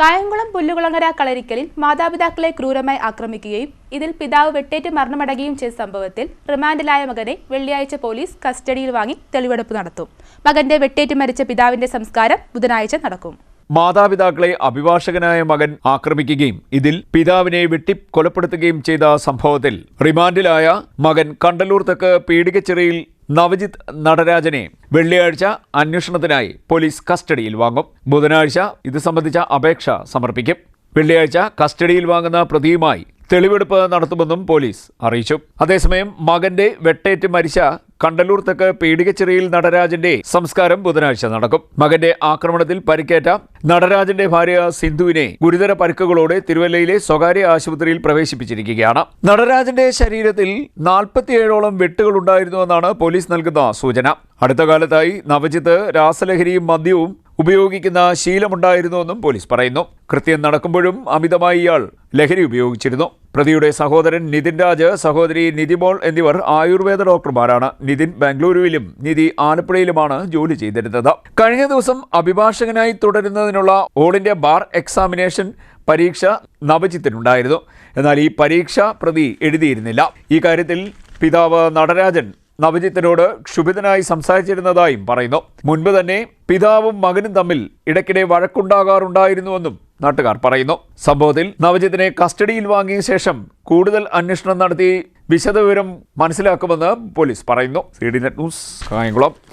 കായംകുളം പുല്ലുകുളങ്ങര കളരിക്കലിൽ മാതാപിതാക്കളെ ക്രൂരമായി ആക്രമിക്കുകയും ഇതിൽ പിതാവ് വെട്ടേറ്റ് മരണമടയുകയും ചെയ്ത സംഭവത്തിൽ റിമാൻഡിലായ മകനെ വെള്ളിയാഴ്ച പോലീസ് കസ്റ്റഡിയിൽ വാങ്ങി തെളിവെടുപ്പ് നടത്തും. മകന്റെ വെട്ടേറ്റ് മരിച്ച പിതാവിന്റെ സംസ്കാരം ബുധനാഴ്ച നടക്കും. മാതാപിതാക്കളെ അഭിഭാഷകനായ മകൻ ആക്രമിക്കുകയും ഇതിൽ പിതാവിനെ വെട്ടി കൊലപ്പെടുത്തുകയും ചെയ്ത സംഭവത്തിൽ റിമാൻഡിലായ മകൻ കണ്ടലൂർ തെക്ക് പീഡികച്ചിറയിൽ നവജിത്ത് നടരാജനെ വെള്ളിയാഴ്ച അന്വേഷണത്തിനായി പോലീസ് കസ്റ്റഡിയിൽ വാങ്ങും. ബുധനാഴ്ച ഇത് സംബന്ധിച്ച അപേക്ഷ സമർപ്പിക്കും. വെള്ളിയാഴ്ച കസ്റ്റഡിയിൽ വാങ്ങുന്ന പ്രതിയുമായി തെളിവെടുപ്പ് നടത്തുമെന്നും പോലീസ് അറിയിച്ചു. അതേസമയം മകന്റെ വെട്ടേറ്റ് മരിച്ച കണ്ടലൂർ തെക്ക് പീഡികച്ചിറയിൽ നടരാജന്റെ സംസ്കാരം ബുധനാഴ്ച നടക്കും. മകന്റെ ആക്രമണത്തിൽ പരിക്കേറ്റ നടരാജന്റെ ഭാര്യ സിന്ധുവിനെ ഗുരുതര പരിക്കുകളോടെ തിരുവല്ലയിലെ സ്വകാര്യ ആശുപത്രിയിൽ പ്രവേശിപ്പിച്ചിരിക്കുകയാണ്. നടരാജന്റെ ശരീരത്തിൽ നാൽപ്പത്തിയേഴോളം വെട്ടുകൾ ഉണ്ടായിരുന്നുവെന്നാണ് പോലീസ് നൽകുന്ന സൂചന. അടുത്ത കാലത്തായി നവജിത്ത് രാസലഹരിയും മദ്യവും ഉപയോഗിക്കുന്ന ശീലമുണ്ടായിരുന്നുവെന്നും പോലീസ് പറയുന്നു. കൃത്യം നടക്കുമ്പോഴും അമിതമായി ഇയാൾ ലഹരി ഉപയോഗിച്ചിരുന്നു. പ്രതിയുടെ സഹോദരൻ നിതിൻ രാജ് സഹോദരി നിതിമോൾ എന്നിവർ ആയുർവേദ ഡോക്ടർമാരാണ്. നിതിൻ ബാംഗ്ലൂരുവിലും നിധി ആലപ്പുഴയിലുമാണ് ജോലി ചെയ്തിരുന്നത്. കഴിഞ്ഞ ദിവസം അഭിഭാഷകനായി തുടരുന്നതിനുള്ള ഓൾ ഇന്ത്യ ബാർ എക്സാമിനേഷൻ പരീക്ഷ നവജിത്തിനുണ്ടായിരുന്നു. എന്നാൽ ഈ പരീക്ഷ പ്രതി എഴുതിയിരുന്നില്ല. ഈ കാര്യത്തിൽ പിതാവ് നടരാജൻ നവജിത്തിനോട് ക്ഷുഭിതനായി സംസാരിച്ചിരുന്നതായും പറയുന്നു. മുൻപ് തന്നെ പിതാവും മകനും തമ്മിൽ ഇടയ്ക്കിടെ വഴക്കുണ്ടാകാറുണ്ടായിരുന്നുവെന്നും നാട്ടുകാർ പറയുന്നു സംഭവത്തിൽ നവജിത്തിനെ കസ്റ്റഡിയിൽ വാങ്ങിയ ശേഷം കൂടുതൽ അന്വേഷണം നടത്തി വിശദവിവരം മനസ്സിലാക്കുമെന്ന് പോലീസ് പറയുന്നു. C D net news Kayamkulam.